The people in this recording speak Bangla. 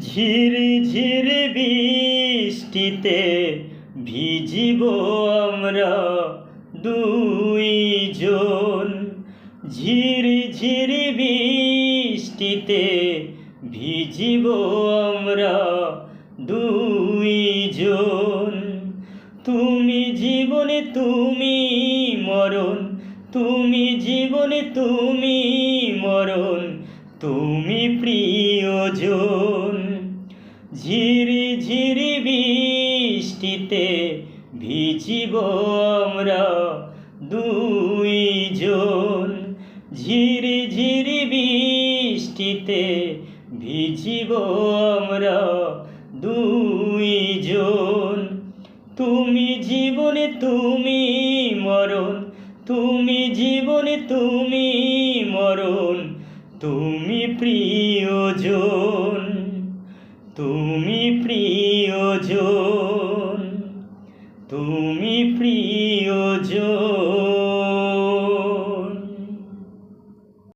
ঝিরি ঝিরি বৃষ্টিতে ভিজিব আমরা দুইজন। ঝিরি ঝিরি বৃষ্টিতে ভিজিব আমরা দুইজন। তুমি জীবনে তুমি মরণ, তুমি জীবনে তুমি মরণ, তুমি প্রিয় প্রিয়জন। ঝিরি ঝিরি বৃষ্টিতে ভিজিব আমরা দুইজন ঝিরি ঝিরি বৃষ্টিতে ভিজিব আমরা দুইজন তুমি জীবনে তুমি মরণ, তুমি জীবনে তুমি মরণ, তুমি প্রিয়জন। তুমি প্রিয়জন তুমি প্রিয়জন।